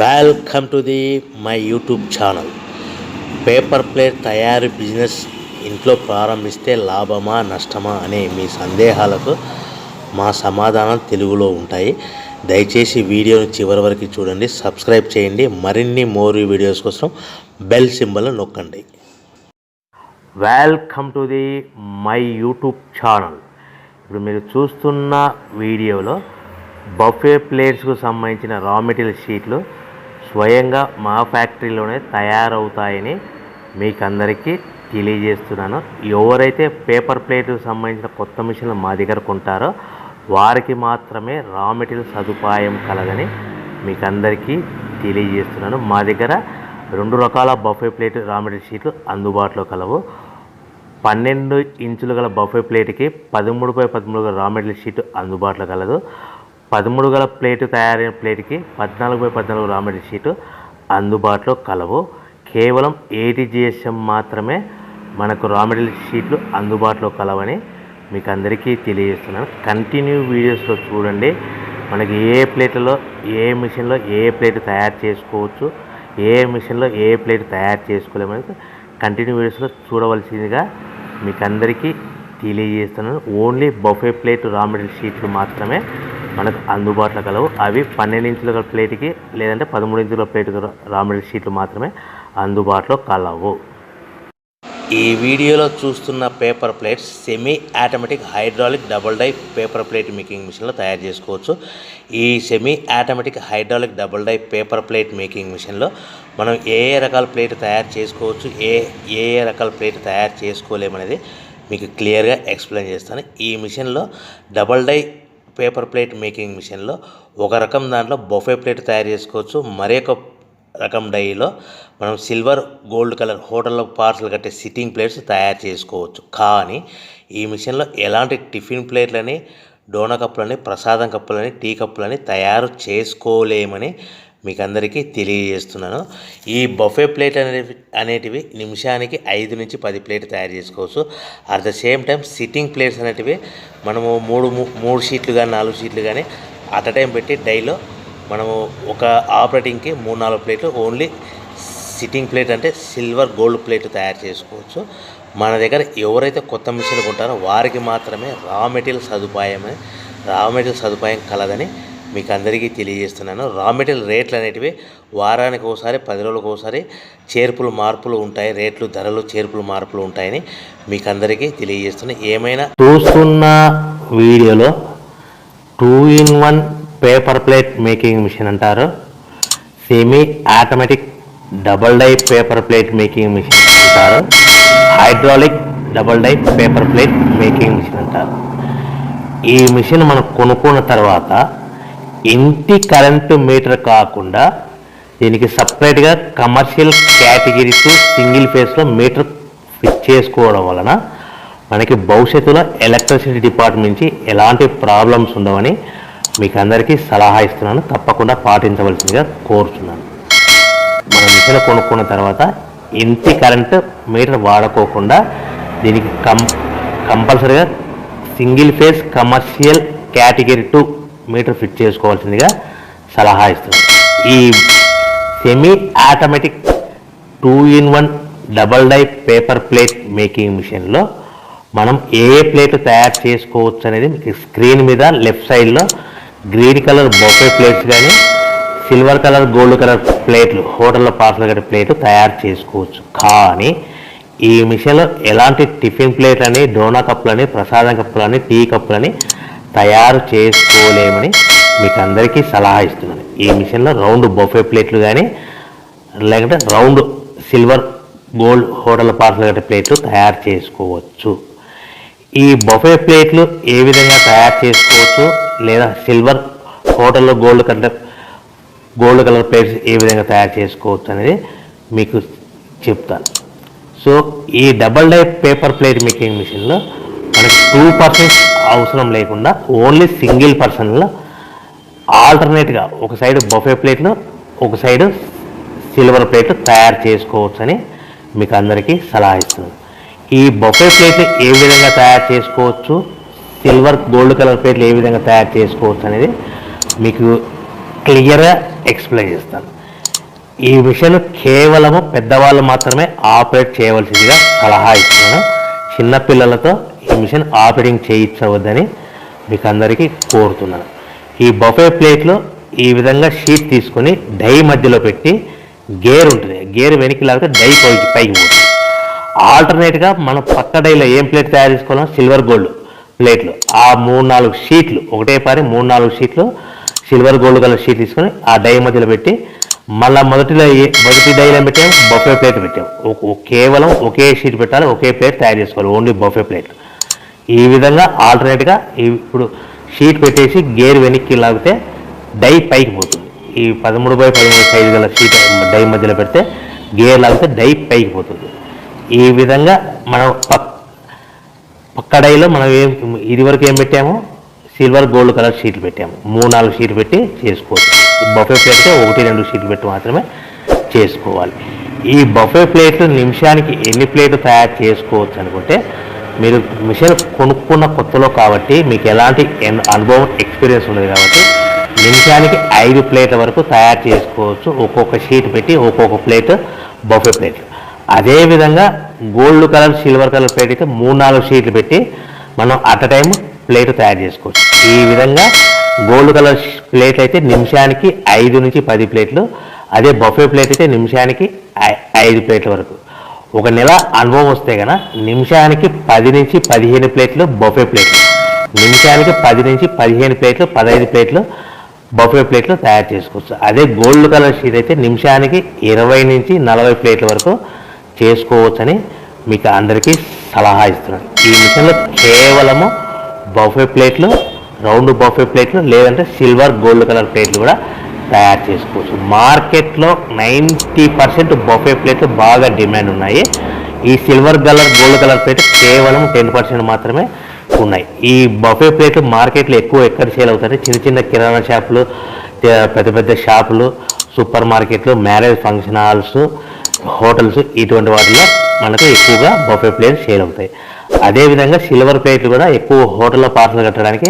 Welcome to the my YouTube channel paper plate తయారీ business ఇంట్లో ప్రారంభిస్తే లాభమా నష్టమా అనే మీ సందేహాలకు మా సమాధానం తెలుగులో ఉంటాయి. దయచేసి వీడియోని చివరి వరకు చూడండి సబ్స్క్రైబ్ చేయండి. మరిన్ని మోర్ వీడియోస్ కోసం బెల్ సింబల్ నొక్కండి. Welcome to the my YouTube channel ఇప్పుడు మీరు చూస్తున్న వీడియోలో బఫే ప్లేట్స్కు సంబంధించిన రా మెటీరియల్ షీట్లు స్వయంగా మా ఫ్యాక్టరీలోనే తయారవుతాయని మీకు అందరికీ తెలియజేస్తున్నాను. ఎవరైతే పేపర్ ప్లేట్కు సంబంధించిన కొత్త మిషన్లు మా దగ్గర కొంటారో వారికి మాత్రమే రా మెటీరియల్ సదుపాయం కలదని మీకు అందరికీ తెలియజేస్తున్నాను. మా దగ్గర రెండు రకాల బఫే ప్లేట్ రా మెటీరియల్ షీట్లు అందుబాటులో కలవు. పన్నెండు ఇంచులు గల బఫే ప్లేట్కి పదమూడు బై పదమూడు రా మెటీరియల్ షీట్ అందుబాటులో కలదు. పదమూడు గల ప్లేటు తయారైన ప్లేట్కి పద్నాలుగు బై పద్నాలుగు రా మెటీరియల్ షీటు అందుబాటులో కలవు. కేవలం ఏటీజీఎస్ఎం మాత్రమే మనకు రా మెటీరియల్ షీట్లు అందుబాటులో కలవని మీకు అందరికీ తెలియజేస్తున్నాను. కంటిన్యూ వీడియోస్లో చూడండి. మనకి ఏ ప్లేట్లలో ఏ మిషన్లో ఏ ప్లేట్ తయారు చేసుకోవచ్చు ఏ మిషన్లో ఏ ప్లేట్ తయారు చేసుకోలేమని కంటిన్యూ వీడియోస్లో చూడవలసిందిగా మీకు అందరికీ తెలియజేస్తున్నాను. Only buffet plate raw material షీట్లు మాత్రమే మనకు అందుబాటులో కలవు. అవి పన్నెండు ఇంచుల గల ప్లేట్కి లేదంటే పదమూడు ఇంచుల ప్లేట్ రా మెటీరియల్ షీట్లు మాత్రమే అందుబాటులో కలవు. ఈ వీడియోలో చూస్తున్న paper plates semi automatic hydraulic double die paper plate making మిషన్లో తయారు చేసుకోవచ్చు. ఈ semi automatic hydraulic double die paper plate making మిషన్లో మనం ఏ ఏ రకాల ప్లేట్ తయారు చేసుకోవచ్చు ఏ ఏ ఏ రకాల ప్లేట్ తయారు చేసుకోలేమనేది మీకు క్లియర్గా ఎక్స్ప్లెయిన్ చేస్తాను. ఈ మిషన్లో double die paper plate making మిషన్లో ఒక రకం దాంట్లో బొఫే ప్లేట్ తయారు చేసుకోవచ్చు. మరొక రకం డైలో మనం సిల్వర్ గోల్డ్ కలర్ హోటల్లో పార్సల్ కట్టే సిట్టింగ్ ప్లేట్స్ తయారు చేసుకోవచ్చు. కానీ ఈ మిషన్లో ఎలాంటి టిఫిన్ ప్లేట్లని డోనా కప్పులని ప్రసాదం కప్పులని టీ కప్పులని తయారు చేసుకోలేమని మీకు అందరికీ తెలియజేస్తున్నాను. ఈ బఫే ప్లేట్ అనేవి అనేటివి నిమిషానికి ఐదు నుంచి పది ప్లేట్ తయారు చేసుకోవచ్చు. At the same time sitting plates అనేటివి మనము మూడు మూ- మూడు షీట్లు కానీ నాలుగు షీట్లు కానీ అట్ అ టైం పెట్టి డైలో మనము ఒక ఆపరేటింగ్కి మూడు నాలుగు ప్లేట్లు ఓన్లీ సిట్టింగ్ ప్లేట్ అంటే సిల్వర్ గోల్డ్ ప్లేట్ తయారు చేసుకోవచ్చు. మన దగ్గర ఎవరైతే కొత్త మిషన్లు కొంటారో వారికి మాత్రమే రా మెటీరియల్ సదుపాయమే రా మెటీరియల్ సదుపాయం కలదని మీకు అందరికీ తెలియజేస్తున్నాను. రా మెటీరియల్ రేట్లు అనేటివి వారానికి ఒకసారి పది రోజులకు ఒకసారి చేర్పులు మార్పులు ఉంటాయి. రేట్లు ధరలు చేర్పులు మార్పులు ఉంటాయని మీకు అందరికీ తెలియజేస్తున్నాను ఏమైనా చూస్తున్న వీడియోలో two in one paper plate making machine అంటారు. Semi automatic double die paper plate making machine అంటారు. Hydraulic double die paper plate making machine అంటారు. ఈ మిషన్ మనం కొనుక్కున్న తర్వాత ఇంటి కరెంటు మీటర్ కాకుండా దీనికి సపరేట్గా కమర్షియల్ కేటగిరీస్ సింగిల్ ఫేస్లో మీటర్ ఫిట్ చేసుకోవడం వలన మనకి భవిష్యత్తులో ఎలక్ట్రిసిటీ డిపార్ట్మెంట్ నుంచి ఎలాంటి ప్రాబ్లమ్స్ ఉండవని మీకు అందరికీ సలహా ఇస్తున్నాను. తప్పకుండా పాటించవలసిందిగా కోరుతున్నాను మనం మిషన్ కొనుక్కున్న తర్వాత ఇంటి కరెంటు మీటర్ వాడుకోకుండా దీనికి కం కంపల్సరీగా single phase commercial category two meter fit చేసుకోవాల్సిందిగా సలహా ఇస్తుంది ఈ semi automatic two in one double die paper plate making మిషన్లో మనం ఏ ప్లేట్ తయారు చేసుకోవచ్చు అనేది మీకు స్క్రీన్ మీద లెఫ్ట్ సైడ్లో గ్రీన్ కలర్ బొఫే ప్లేట్స్ కానీ సిల్వర్ కలర్ గోల్డ్ కలర్ ప్లేట్లు హోటల్లో పార్సల్ కట్టే ప్లేట్ తయారు చేసుకోవచ్చు. కానీ ఈ మిషన్లో ఎలాంటి టిఫిన్ ప్లేట్ అని డోనా కప్పులని ప్రసాదం కప్పులని టీ కప్పులని తయారు చేసుకోలేమని మీకు అందరికీ సలహా ఇస్తున్నాను. ఈ మిషన్లో రౌండ్ బొఫే ప్లేట్లు కానీ లేకుంటే round silver gold hotel parcel గట్ట ప్లేట్లు తయారు చేసుకోవచ్చు. ఈ బొఫే ప్లేట్లు ఏ విధంగా తయారు చేసుకోవచ్చు? లేదా సిల్వర్ హోటల్లో గోల్డ్ కంటే గోల్డ్ కలర్ ప్లేట్స్ ఏ విధంగా తయారు చేసుకోవచ్చు అనేది మీకు చెప్తాను. సో ఈ double die paper plate making మిషన్లో మనకి టూ పర్సన్స్ అవసరం లేకుండా ఓన్లీ సింగిల్ పర్సన్లో ఆల్టర్నేట్గా ఒక సైడ్ బఫే ప్లేట్లు ఒక సైడ్ సిల్వర్ ప్లేట్లు తయారు చేసుకోవచ్చని మీకు అందరికీ సలహా ఇస్తున్నాను. ఈ బొఫే ప్లేట్ని ఏ విధంగా తయారు చేసుకోవచ్చు సిల్వర్ గోల్డ్ కలర్ ప్లేట్లు ఏ విధంగా తయారు చేసుకోవచ్చు అనేది మీకు క్లియర్గా ఎక్స్ప్లెయిన్ చేస్తాను. ఈ విషయం కేవలము పెద్దవాళ్ళు మాత్రమే ఆపరేట్ చేయవలసిందిగా సలహా ఇస్తున్నాను. చిన్నపిల్లలతో మిషన్ ఆపరేటింగ్ చేయించవద్దని మీకు అందరికీ కోరుతున్నాను. ఈ బఫే ప్లేట్లో ఈ విధంగా షీట్ తీసుకొని డై మధ్యలో పెట్టి గేర్ ఉంటుంది. గేర్ వెనక్కి లాగితే డై పైకి పైకి పోతుంది. ఆల్టర్నేట్గా మనం పక్క డైలో ఏం ప్లేట్ తయారు చేసుకోవాలో సిల్వర్ గోల్డ్ ప్లేట్లు. ఆ మూడు నాలుగు షీట్లు ఒకటే పారి మూడు నాలుగు షీట్లు సిల్వర్ గోల్డ్ కలర్ షీట్ తీసుకొని ఆ డై మధ్యలో పెట్టి మళ్ళీ మొదటిలో మొదటి డైలో పెట్టాము బఫే ప్లేట్ పెట్టాము ఒక- కేవలం ఒకే షీట్ పెట్టాలి ఒకే ప్లేట్ తయారు చేసుకోవాలి. Only buffet plate. ఈ విధంగా ఆల్టర్నేట్గా ఇప్పుడు షీట్ పెట్టేసి గేర్ వెనక్కి లాగితే డై పైకి పోతుంది. ఈ పదమూడు బై పదమూడు సైజు గల షీట్ డై మధ్యలో పెడితే గేర్ లాగితే డై పైకి పోతుంది. ఈ విధంగా మనం పక్క డైలో మనం ఏం ఇదివరకు ఏం పెట్టాము? సిల్వర్ గోల్డ్ కలర్ షీట్లు పెట్టాము. మూడు నాలుగు షీట్లు పెట్టి చేసుకోవచ్చు. బఫే ప్లేట్కి ఒకటి రెండు షీట్లు పెట్టి మాత్రమే చేసుకోవాలి. ఈ బఫే ప్లేట్లు నిమిషానికి ఎన్ని ప్లేట్లు తయారు చేసుకోవచ్చు అనుకుంటే మీరు మిషన్ కొనుక్కున్న కొత్తలో కాబట్టి మీకు ఎలాంటి అనుభవం ఎక్స్పీరియన్స్ ఉండదు కాబట్టి నిమిషానికి ఐదు ప్లేట్ల వరకు తయారు చేసుకోవచ్చు. ఒక్కొక్క షీట్ పెట్టి ఒక్కొక్క ప్లేట్ బఫే ప్లేట్. అదేవిధంగా gold colour silver colour plate అయితే మూడు నాలుగు షీట్లు పెట్టి మనం అట్ టైం ప్లేట్ తయారు చేసుకోవచ్చు. ఈ విధంగా గోల్డ్ కలర్ ప్లేట్ అయితే నిమిషానికి ఐదు నుంచి పది ప్లేట్లు. అదే బఫే ప్లేట్ అయితే నిమిషానికి ఐ- ఐదు ప్లేట్ల వరకు. ఒక నెల అనుభవం వస్తే కనుక నిమిషానికి పది నుంచి పదిహేను ప్లేట్లు బఫే ప్లేట్లు. నిమిషానికి పది నుంచి పదిహేను ప్లేట్లు పదహైదు ప్లేట్లు బఫే ప్లేట్లు తయారు చేసుకోవచ్చు. అదే గోల్డ్ కలర్ షీట్ అయితే నిమిషానికి ఇరవై నుంచి నలభై ప్లేట్ల వరకు చేసుకోవచ్చని మీకు అందరికీ సలహా ఇస్తున్నాను. ఈ మిషన్లో కేవలము బఫే ప్లేట్లు రౌండ్ బఫే ప్లేట్లు లేదంటే సిల్వర్ గోల్డ్ కలర్ ప్లేట్లు కూడా తయారు చేసుకోవచ్చు. మార్కెట్లో నైంటీ పర్సెంట్ బొఫే ప్లేట్లు బాగా డిమాండ్ ఉన్నాయి. ఈ silver colour gold colour plate కేవలం టెన్ పర్సెంట్ మాత్రమే ఉన్నాయి. ఈ బఫే ప్లేట్లు మార్కెట్లో ఎక్కువ ఎక్కడ సేల్ అవుతాయి? చిన్న చిన్న కిరాణా షాపులు పెద్ద పెద్ద షాపులు సూపర్ మార్కెట్లు మ్యారేజ్ ఫంక్షన్ హాల్స్ హోటల్స్ ఇటువంటి వాటిలో మనకు ఎక్కువగా బఫే ప్లేట్లు సేల్ అవుతాయి. అదేవిధంగా సిల్వర్ ప్లేట్లు కూడా ఎక్కువ హోటల్లో పార్సల్ కట్టడానికి